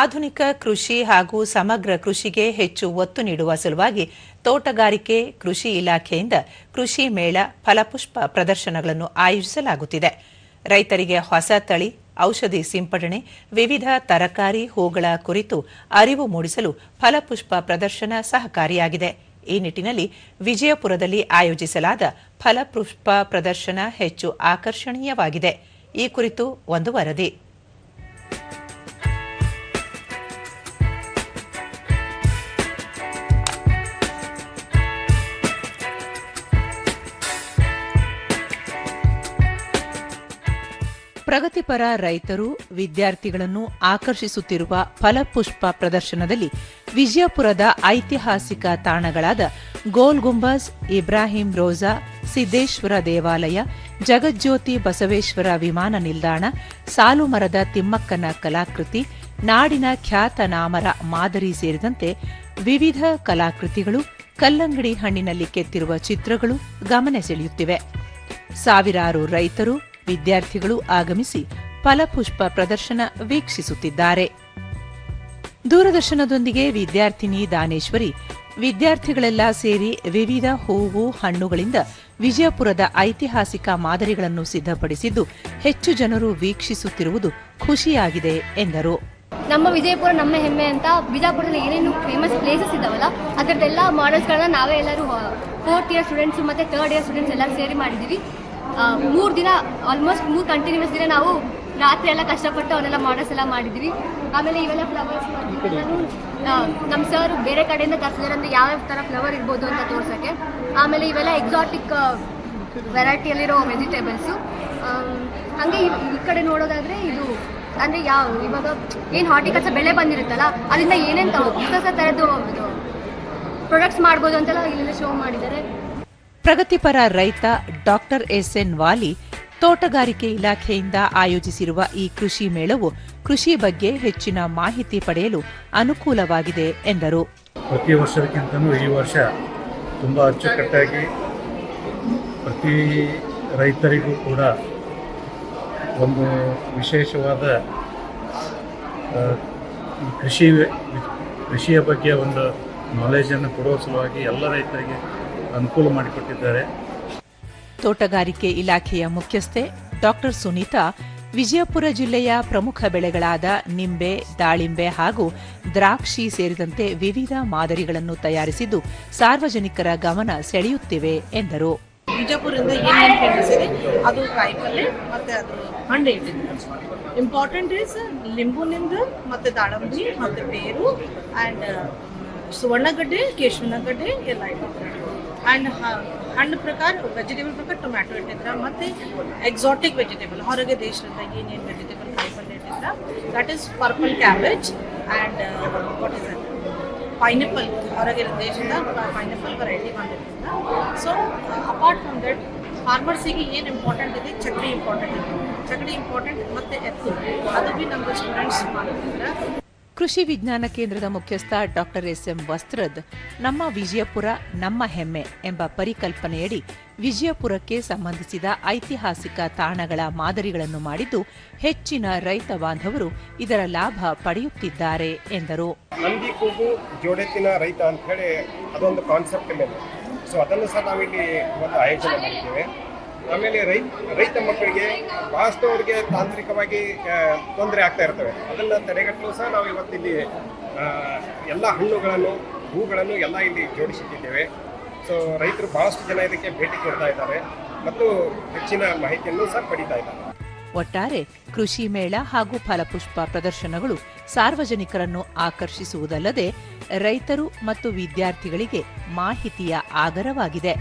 ಆಧುನಿಕ ಕೃಷಿ ಹಾಗೂ ಸಮಗ್ರ ಕೃಷಿಗೆ ಹೆಚ್ಚು ಒತ್ತು ನೀಡುವ ಸಲುವಾಗಿ ತೋಟಗಾರಿಕೆ, ಕೃಷಿ ಇಲಾಖೆಯಿಂದ ಕೃಷಿ ಮೇಳ ಫಲಪುಷ್ಪ ಪ್ರದರ್ಶನಗಳನ್ನು ಆಯೋಜಿಸಲಾಗುತ್ತಿದೆ. ರೈತರಿಗೆ ಹೊಸ ತಳಿ, ಔಷಧಿ ಸಿಂಪಡಣೆ, ವಿವಿಧ ತರಕಾರಿ ಹೂಗಳ ಕುರಿತು ಅರಿವು ಮೂಡಿಸಲು ಫಲಪುಷ್ಪ ಪ್ರದರ್ಶನ ಸಹಕಾರಿಯಾಗಿದೆ. ಈ ನಿಟ್ಟಿನಲ್ಲಿ ವಿಜಯಪುರದಲ್ಲಿ ಆಯೋಜಿಸಲಾದ ಫಲಪುಷ್ಪ ಪ್ರದರ್ಶನ ಹೆಚ್ಚು ಆಕರ್ಷಣೀಯವಾಗಿದೆ. ಈ ಕುರಿತು ಒಂದು ವರದಿ. ಪ್ರಗತಿಪರ ರೈತರು ವಿದ್ಯಾರ್ಥಿಗಳನ್ನು ಆಕರ್ಷಿಸುತ್ತಿರುವ ಫಲಪುಷ್ಪ ಪ್ರದರ್ಶನದಲ್ಲಿ ವಿಜಯಪುರದ ಐತಿಹಾಸಿಕ ತಾಣಗಳಾದ ಗೋಲ್ ಗುಂಬಜ್ ಇಬ್ರಾಹಿಂ ರೋಜಾ, ಸಿದ್ದೇಶ್ವರ ದೇವಾಲಯ, ಜಗಜ್ಯೋತಿ ಬಸವೇಶ್ವರ ವಿಮಾನ ನಿಲ್ದಾಣ, ಸಾಲುಮರದ ತಿಮ್ಮಕ್ಕನ ಕಲಾಕೃತಿ, ನಾಡಿನ ಖ್ಯಾತ ನಾಮರ ಮಾದರಿ ಸೇರಿದಂತೆ ವಿವಿಧ ಕಲಾಕೃತಿಗಳು ಕಲ್ಲಂಗಡಿ ಹಣ್ಣಿನಲ್ಲಿ ಕೆತ್ತಿರುವ ಚಿತ್ರಗಳು ಗಮನ ಸೆಳೆಯುತ್ತಿವೆ. ಸಾವಿರಾರು ರೈತರು ವಿದ್ಯಾರ್ಥಿಗಳು ಆಗಮಿಸಿ ಫಲಪುಷ್ಪ ಪ್ರದರ್ಶನ ವೀಕ್ಷಿಸುತ್ತಿದ್ದಾರೆ. ದೂರದರ್ಶನದೊಂದಿಗೆ ವಿದ್ಯಾರ್ಥಿನಿ ದಾನೇಶ್ವರಿ, ವಿದ್ಯಾರ್ಥಿಗಳೆಲ್ಲ ಸೇರಿ ವಿವಿಧ ಹೂವು ಹಣ್ಣುಗಳಿಂದ ವಿಜಯಪುರದ ಐತಿಹಾಸಿಕ ಮಾದರಿಗಳನ್ನು ಸಿದ್ಧಪಡಿಸಿದ್ದು ಹೆಚ್ಚು ಜನರು ವೀಕ್ಷಿಸುತ್ತಿರುವುದು ಖುಷಿಯಾಗಿದೆ ಎಂದರು. ನಮ್ಮ ವಿಜಯಪುರ ನಮ್ಮ ಹೆಮ್ಮೆ ಅಂತ ಬಿಜಾಪುರದಲ್ಲಿ ಏನೇನು ಫೇಮಸ್ ಪ್ಲೇಸಸ್ ಇದಾವಲ್ಲ, ಅದರದ್ದೆಲ್ಲ ಮಾಡೆಲ್ಸ್ಗಳನ್ನ ನಾವೇ ಎಲ್ಲರೂ ಫೋರ್ತ್ ಇಯರ್ ಸ್ಟೂಡೆಂಟ್ಸ್ ಮತ್ತೆ ಥರ್ಡ್ ಇಯರ್ ಸ್ಟೂಡೆಂಟ್ಸ್ ಎಲ್ಲರೂ ಸೇರಿ ಮಾಡಿದ್ದೀವಿ. ಮೂರು ದಿನ ಆಲ್ಮೋಸ್ಟ್ ಮೂರು ಕಂಟಿನ್ಯೂಸ್ ದಿನ ನಾವು ರಾತ್ರಿ ಎಲ್ಲ ಕಷ್ಟಪಟ್ಟು ಅವನ್ನೆಲ್ಲ ಮಾಡಲ್ಸ್ ಎಲ್ಲ ಮಾಡಿದ್ವಿ. ಆಮೇಲೆ ಇವೆಲ್ಲ ಫ್ಲವರ್ಸ್ ನಮ್ಮ ಸರ್ ಬೇರೆ ಕಡೆಯಿಂದ ತರಿಸಿದ್ದಾರೆ ಅಂದರೆ ಯಾವ್ಯಾವ ಥರ ಫ್ಲವರ್ ಇರ್ಬೋದು ಅಂತ ತೋರ್ಸೋಕ್ಕೆ. ಆಮೇಲೆ ಇವೆಲ್ಲ ಎಕ್ಸಾಟಿಕ್ ವೆರೈಟಿಯಲ್ಲಿರೋ ವೆಜಿಟೇಬಲ್ಸು ಹಾಗೆ ಈ ಕಡೆ ನೋಡೋದಾದ್ರೆ ಇದು, ಅಂದರೆ ಯಾವ, ಇವಾಗ ಏನು ಹಾರ್ಟಿಕಲ್ಚರ್ ಬೆಳೆ ಬಂದಿರುತ್ತಲ್ಲ ಅದರಿಂದ ಏನೇನು ಹೊಸ ಥರದ್ದು ಪ್ರೊಡಕ್ಟ್ಸ್ ಮಾಡ್ಬೋದು ಅಂತೆಲ್ಲ ಇಲ್ಲೆಲ್ಲ ಶೋ ಮಾಡಿದ್ದಾರೆ. ಪ್ರಗತಿಪರ ರೈತ ಡಾಕ್ಟರ್ ಎಸ್ಎನ್ ವಾಲಿ ತೋಟಗಾರಿಕೆ ಇಲಾಖೆಯಿಂದ ಆಯೋಜಿಸಿರುವ ಈ ಕೃಷಿ ಮೇಳವು ಕೃಷಿ ಬಗ್ಗೆ ಹೆಚ್ಚಿನ ಮಾಹಿತಿ ಪಡೆಯಲು ಅನುಕೂಲವಾಗಿದೆ ಎಂದರು. ಪ್ರತಿ ವರ್ಷಕ್ಕಿಂತಲೂ ಈ ವರ್ಷ ತುಂಬ ಅಚ್ಚುಕಟ್ಟಾಗಿ ಪ್ರತಿ ರೈತರಿಗೂ ಕೂಡ ಒಂದು ವಿಶೇಷವಾದ ಕೃಷಿ ಕೃಷಿಯ ಬಗ್ಗೆ ಒಂದು ನಾಲೆಜನ್ನು ಕೊಡುವ ಸಲುವಾಗಿ ಎಲ್ಲ ರೈತರಿಗೆ ಅನುಕೂಲ ಮಾಡಿಕೊಟ್ಟಿದ್ದಾರೆ. ತೋಟಗಾರಿಕೆ ಇಲಾಖೆಯ ಮುಖ್ಯಸ್ಥೆ ಡಾಕ್ಟರ್ ಸುನೀತಾ ವಿಜಯಪುರ ಜಿಲ್ಲೆಯ ಪ್ರಮುಖ ಬೆಳೆಗಳಾದ ನಿಂಬೆ ದಾಳಿಂಬೆ ಹಾಗೂ ದ್ರಾಕ್ಷಿ ಸೇರಿದಂತೆ ವಿವಿಧ ಮಾದರಿಗಳನ್ನು ತಯಾರಿಸಿದ್ದು ಸಾರ್ವಜನಿಕರ ಗಮನ ಸೆಳೆಯುತ್ತಿವೆ ಎಂದರು. ವಿಜಯಪುರದಿಂದ ಏನೇನು ಫೇಮಸ್ ಇದೆ ಅದು ಕಾಯಿಪಲ್ಲೆ ಮತ್ತೆ ಅದು ಹಣ್ಣು ಇಂಪಾರ್ಟೆಂಟ್ ಇಂಪಾರ್ಟೆಂಟ್ ಲಿಂಬು ಲಿಂಬುನಿಂದ ಮತ್ತೆ ದಾಳಂಬಿ ಮತ್ತೆ ಬೇರು ಆ್ಯಂಡ್ ಸುವರ್ಣಗಡ್ಡೆ ಕೇಶವನಗಡ್ಡೆ ಎಲ್ಲ ಇಟ್ಟಿದ್ದಾರೆ ಆ್ಯಂಡ್ ಹಣ್ಣು ಪ್ರಕಾರ ವೆಜಿಟೇಬಲ್ ಪ್ರಕಾರ ಟೊಮ್ಯಾಟೊ ಇಟ್ಟಿದ್ರ, ಮತ್ತು ಎಕ್ಸಾಟಿಕ್ ವೆಜಿಟೇಬಲ್ ಹೊರಗೆ ದೇಶದಿಂದ ಏನೇನು ವೆಜಿಟೇಬಲ್ ಕಾಯಿಪಲ್ಲೆ ಇಟ್ಟಿದ್ರ that is purple cabbage and what is pineapple ಹೊರಗೆ ದೇಶದಿಂದ ಪೈನಾಪಲ್ ವೆರೈಟಿ ಬಂದಿರೋದ್ರಿಂದ. ಸೊ ಅಪಾರ್ಟ್ ಫ್ರಮ್ ದಟ್ ಫಾರ್ಮರ್ಸಿಗೆ ಏನು ಇಂಪಾರ್ಟೆಂಟ್ ಇದೆ? ಚಕ್ಡಿ ಇಂಪಾರ್ಟೆಂಟ್ ಇದೆ. ಚಕ್ಡಿ ಇಂಪಾರ್ಟೆಂಟ್ ಮತ್ತು ಎತ್ತು. ಅದು ಬಿ ನಮ್ಮ ಸ್ಟೂಡೆಂಟ್ಸ್ ಮಾಡ್ತಿದ್ದಾರೆ ಕೃಷಿ ವಿಜ್ಞಾನ ಕೇಂದ್ರದ ಮುಖ್ಯಸ್ಥ ಡಾಕ್ಟರ್ ಎಸ್ ಎಂ ವಸ್ತ್ರದ್ ನಮ್ಮ ವಿಜಯಪುರ ನಮ್ಮ ಹೆಮ್ಮೆ ಎಂಬ ಪರಿಕಲ್ಪನೆಯಡಿ ವಿಜಯಪುರಕ್ಕೆ ಸಂಬಂಧಿಸಿದ ಐತಿಹಾಸಿಕ ತಾಣಗಳ ಮಾದರಿಗಳನ್ನು ಮಾಡಿದ್ದು ಹೆಚ್ಚಿನ ರೈತ ಬಾಂಧವರು ಇದರ ಲಾಭ ಪಡೆಯುತ್ತಿದ್ದಾರೆ ಎಂದರು. ನಂದಿಕೂಗು ಜೋಡೆತ್ತಿನ ರೈತ ಅಂತ ಹೇಳಿ ಅದೊಂದು ಕಾನ್ಸೆಪ್ಟ್ ಸೊ ಅದನ್ನು ಸಹ ನಾವಿಲ್ಲಿ ಒಂದು ಆಯೋಜನೆ ಮಾಡಿದ್ದೇವೆ. ಆಮೇಲೆ ರೈತ ರೈತ ಮಕ್ಕಳಿಗೆ ಅವರಿಗೆ ತಾಂತ್ರಿಕವಾಗಿ ತೊಂದರೆ ಆಗ್ತಾ ಇರ್ತವೆ. ಅದನ್ನು ತಡೆಗಟ್ಟಲು ಸಹ ನಾವು ಇವತ್ತಿಲ್ಲಿ ಎಲ್ಲ ಹಣ್ಣುಗಳನ್ನು, ಹೂಗಳನ್ನು ಎಲ್ಲ ಇಲ್ಲಿ ಜೋಡಿಸಿಟ್ಟಿದ್ದೇವೆ. ಸೊ ರೈತರು ಬಹಳಷ್ಟು ಜನ ಇದಕ್ಕೆ ಭೇಟಿ ಕೊಡ್ತಾ ಇದ್ದಾರೆ ಮತ್ತು ಹೆಚ್ಚಿನ ಮಾಹಿತಿಯನ್ನು ಸಹ ಪಡಿತಾ ಇದ್ದಾರೆ. ಒಟ್ಟಾರೆ ಕೃಷಿ ಮೇಳ ಹಾಗೂ ಫಲಪುಷ್ಪ ಪ್ರದರ್ಶನಗಳು ಸಾರ್ವಜನಿಕರನ್ನು ಆಕರ್ಷಿಸುವುದಲ್ಲದೆ ರೈತರು ಮತ್ತು ವಿದ್ಯಾರ್ಥಿಗಳಿಗೆ ಮಾಹಿತಿಯ ಆಗರವಾಗಿದೆ.